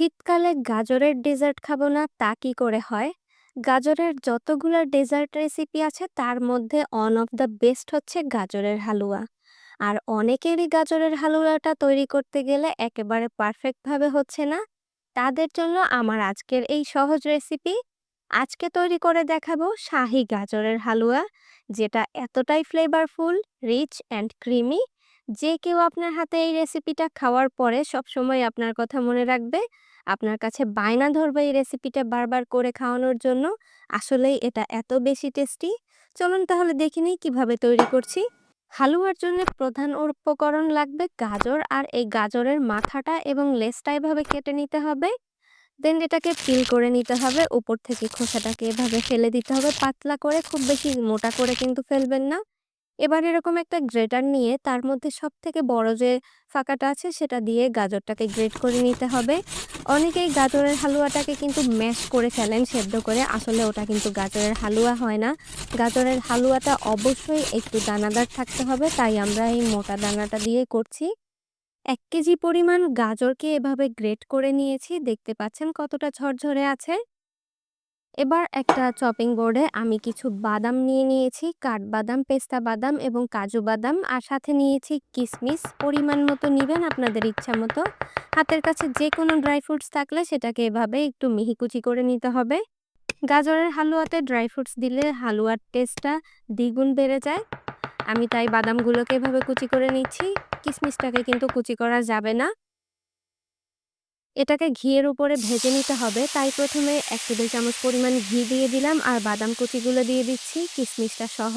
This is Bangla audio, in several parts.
শীতকালে গাজরের ডেজার্ট খাব না তা কি করে হয়? গাজরের যতগুলা ডেজার্ট রেসিপি আছে তার মধ্যে ওয়ান অফ দ্য বেস্ট হচ্ছে গাজরের হালুয়া। আর অনেকেরই গাজরের হালুয়াটা তৈরি করতে গেলে একেবারে পারফেক্টভাবে হচ্ছে না। তাদের জন্য আমার আজকের এই সহজ রেসিপি। আজকে তৈরি করে দেখাবো শাহী গাজরের হালুয়া যেটা এতটাই ফ্লেভারফুল, রিচ অ্যান্ড ক্রিমি যে কেউ আপনার হাতে এই রেসিপিটা খাওয়ার পরে সবসময় আপনার কথা মনে রাখবে। আপনার কাছে বায়না ধরবে এই রেসিপিটা বারবার করে খাওয়ানোর জন্য। আসলেই এটা এত বেশি টেস্টি চলুন তাহলে দেখে নিই কীভাবে তৈরি করছি। হালুয়ার জন্য প্রধান উপকরণ লাগবে গাজর আর এই গাজরের মাথাটা এবং লেসটা এভাবে কেটে নিতে হবে। দেন এটাকে পিল করে নিতে হবে। উপর থেকে খোসাটাকে এভাবে ফেলে দিতে হবে। পাতলা করে, খুব বেশি মোটা করে কিন্তু ফেলবেন না। এবার এরকম একটা গ্রেটার নিয়ে তার মধ্যে সব থেকে বড় যে ফাঁকাটা আছে সেটা দিয়ে গাজরটাকে গ্রেট করে নিতে হবে। অনেকেই গাজরের হালুয়াটাকে কিন্তু ম্যাশ করে ফেলেন সেদ্ধ করে, আসলে ওটা কিন্তু গাজরের হালুয়া হয় না। গাজরের হালুয়াটা অবশ্যই একটু দানাদার থাকতে হবে, তাই আমরা এই মোটা দানাটা দিয়ে করছি। এক কেজি পরিমাণ গাজরকে এভাবে গ্রেট করে নিয়েছি, দেখতে পাচ্ছেন কতটা ঝরঝরে আছে। এবার একটা চপিং বোর্ডে আমি কিছু বাদাম নিয়ে নিয়েছি, কাঠবাদাম, পেস্তা বাদাম এবং কাজু বাদাম। আর সাথে নিয়েছি কিশমিশ পরিমাণ মতো নেবেন আপনাদের ইচ্ছা মতো। হাতের কাছে যে কোনো ড্রাই ফ্রুটস থাকলে সেটাকে এভাবে একটু মিহিকুচি করে নিতে হবে। গাজরের হালুয়াতে ড্রাই ফ্রুটস দিলে হালুয়ার টেস্টটা দ্বিগুণ বেড়ে যায়। আমি তাই বাদামগুলোকে এভাবে কুচি করে নিচ্ছি। কিশমিশটাকে কিন্তু কুচি করা যাবে না। এটাকে ঘিয়ের উপরে ভেজে নিতে হবে। তাই প্রথমে এক টেবিল চামচ পরিমাণ ঘি দিয়ে দিলাম আর বাদাম কুচিগুলো দিয়ে দিচ্ছি, কিশমিশটা সহ।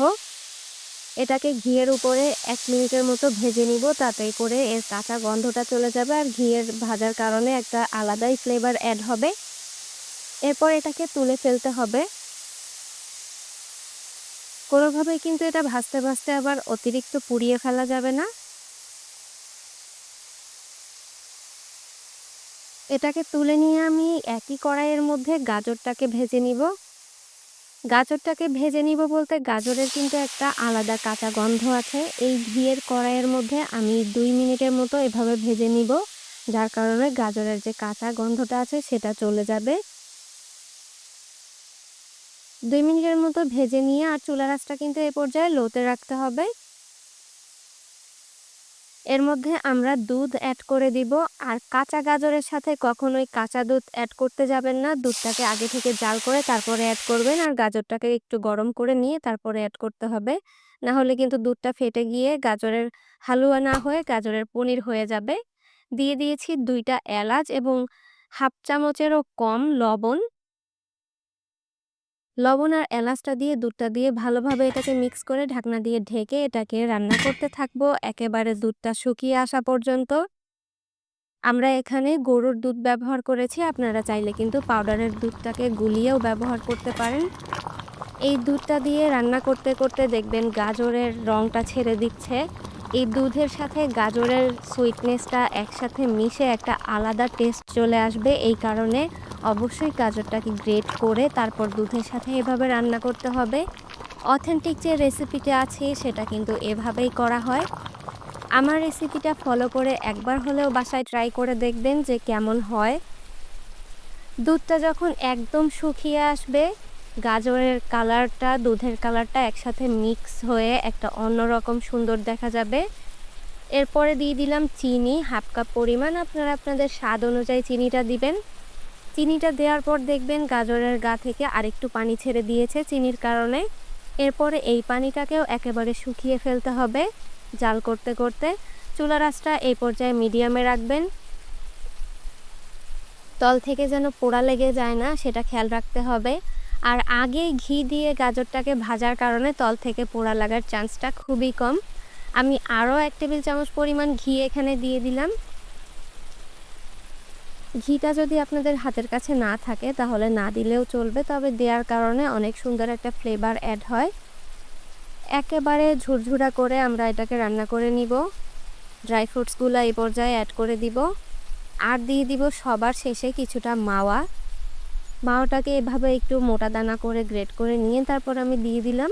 এটাকে ঘিয়ের উপরে এক মিনিটের মতো ভেজে নিব, তাতে করে এর কাঁচা গন্ধটা চলে যাবে আর ঘিয়ের ভাজার কারণে একটা আলাদাই ফ্লেভার অ্যাড হবে। এরপর এটাকে তুলে ফেলতে হবে। কোনোভাবেই কিন্তু এটা ভাজতে ভাজতে আবার অতিরিক্ত পুড়িয়ে ফেলা যাবে না। এটাকে তুলে নিয়ে আমি একই কড়াইয়ের মধ্যে গাজরটাকে ভেজে নিব। গাজরটাকে ভেজে নিব বলতে গাজরের কিন্তু একটা আলাদা কাঁচা গন্ধ আছে। এই ঘিয়ের কড়াইয়ের মধ্যে আমি দুই মিনিটের মতো এভাবে ভেজে নিব, যার কারণে গাজরের যে কাঁচা গন্ধটা আছে সেটা চলে যাবে। দুই মিনিটের মতো ভেজে নিয়ে আর চুলা রাসটা কিন্তু এ পর্যায়ে লোতে রাখতে হবে। এর মধ্যে আমরা দুধ অ্যাড করে দিব। আর কাঁচা গাজরের সাথে কখনোই কাঁচা দুধ অ্যাড করতে যাবেন না। দুধটাকে আগে থেকে জাল করে তারপরে অ্যাড করবেন। আর গাজরটাকে একটু গরম করে নিয়ে তারপরে অ্যাড করতে হবে। না হলে কিন্তু দুধটা ফেটে গিয়ে গাজরের হালুয়া না হয়ে গাজরের পনির হয়ে যাবে। দিয়ে দিয়েছি দুইটা এলাচ এবং হাফ চামচেরও কম লবণ। লবণ আর এলাচটা দিয়ে দুধটা দিয়ে ভালোভাবে এটাকে মিক্স করে ঢাকনা দিয়ে ঢেকে এটাকে রান্না করতে থাকব। একেবারে দুধটা শুকিয়ে আসা পর্যন্ত। আমরা এখানে গরুর দুধ ব্যবহার করেছি, আপনারা চাইলে কিন্তু পাউডারের দুধটাকে গুলিয়েও ব্যবহার করতে পারেন। এই দুধটা দিয়ে রান্না করতে করতে দেখবেন গাজরের রংটা ছেড়ে দিচ্ছে। এই দুধের সাথে গাজরের সুইটনেসটা একসাথে মিশে একটা আলাদা টেস্ট চলে আসবে। এই কারণে অবশ্যই গাজরটাকে গ্রেট করে তারপর দুধের সাথে এভাবে রান্না করতে হবে। অথেন্টিক যে রেসিপিটা আছে, সেটা কিন্তু এভাবেই করা হয়। আমার রেসিপিটা ফলো করে একবার হলেও বাসায় ট্রাই করে দেখবেন যে কেমন হয়। দুধটা যখন একদম শুকিয়ে আসবে, গাজরের কালারটা দুধের কালারটা একসাথে মিক্স হয়ে একটা অন্যরকম সুন্দর দেখা যাবে। এরপরে দিয়ে দিলাম চিনি, হাফ কাপ পরিমাণ। আপনারা আপনাদের স্বাদ অনুযায়ী চিনিটা দিবেন। চিনিটা দেওয়ার পর দেখবেন গাজরের গা থেকে আরেকটু পানি ছেড়ে দিয়েছে চিনির কারণে। এরপরে এই পানিটাকেও একেবারে শুকিয়ে ফেলতে হবে জাল করতে করতে। চুলা রাসটা এই পর্যায়ে মিডিয়ামে রাখবেন। তল থেকে যেন পোড়া লেগে যায় না, সেটা খেয়াল রাখতে হবে। আর আগে ঘি দিয়ে গাজরটাকে ভাজার কারণে তল থেকে পোড়া লাগার চান্সটা খুবই কম। আমি আরও এক টেবিল চামচ পরিমাণ ঘি এখানে দিয়ে দিলাম। ঘিটা যদি আপনাদের হাতের কাছে না থাকে, তাহলে না দিলেও চলবে, তবে দেওয়ার কারণে অনেক সুন্দর একটা ফ্লেভার অ্যাড হয়। একেবারে ঝুরঝুরা করে আমরা এটাকে রান্না করে নিব। ড্রাই ফ্রুটসগুলো এই পর্যায়ে অ্যাড করে দিব। আর দিয়ে দিব সবার শেষে কিছুটা মাওয়া। মাওয়াটাকে এভাবে একটু মোটা দানা করে গ্রেট করে নিয়ে তারপর আমি দিয়ে দিলাম।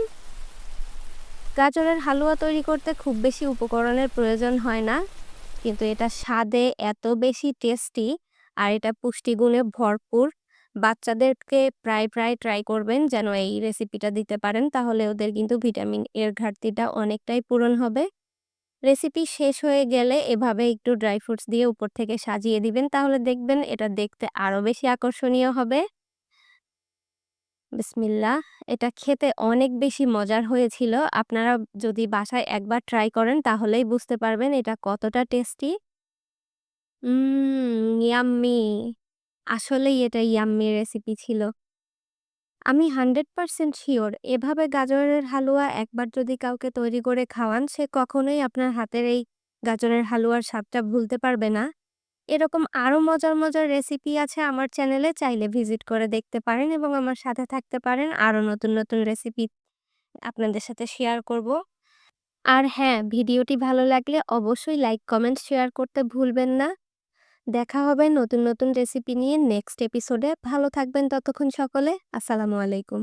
গাজরের হালুয়া তৈরি করতে খুব বেশি উপকরণের প্রয়োজন হয় না, কিন্তু এটা স্বাদে এত বেশি টেস্টি আর এটা পুষ্টিগুণে ভরপুর। বাচ্চাদেরকে প্রায়, প্রায় ট্রাই করবেন যেন এই রেসিপিটা দিতে পারেন। তাহলে ওদের কিন্তু ভিটামিন এর ঘাটতিটা অনেকটাই পূরণ হবে। রেসিপি শেষ হয়ে গেলে এভাবে একটু ড্রাই ফ্রুটস দিয়ে উপর থেকে সাজিয়ে দিবেন। তাহলে দেখবেন এটা দেখতে আরও বেশি আকর্ষণীয় হবে। বিসমিল্লাহ। এটা খেতে অনেক বেশি মজার হয়েছিল। আপনারা যদি বাসায় একবার ট্রাই করেন তাহলেই বুঝতে পারবেন এটা কতটা টেস্টি। ইয়াম্মি। আসলেই এটা ইয়াম্মি রেসিপি ছিল। আমি 100% শিওর এভাবে গাজরের হালুয়া একবার যদি কাউকে তৈরি করে খাওয়ান সে কখনোই আপনার হাতের এই গাজরের হালুয়ার স্বাদটা ভুলতে পারবে না। এরকম আরও মজার, মজার রেসিপি আছে আমার চ্যানেলে চাইলে ভিজিট করে দেখতে পারেন এবং আমার সাথে থাকতে পারেন। আরও নতুন, নতুন রেসিপি আপনাদের সাথে শেয়ার করব। আর হ্যাঁ, ভিডিওটি ভালো লাগলে অবশ্যই লাইক, কমেন্ট, শেয়ার করতে ভুলবেন না। দেখা হবে নতুন, নতুন রেসিপি নিয়ে নেক্সট এপিসোডে। ভালো থাকবেন ততক্ষণ সকলে। আসসালামু আলাইকুম।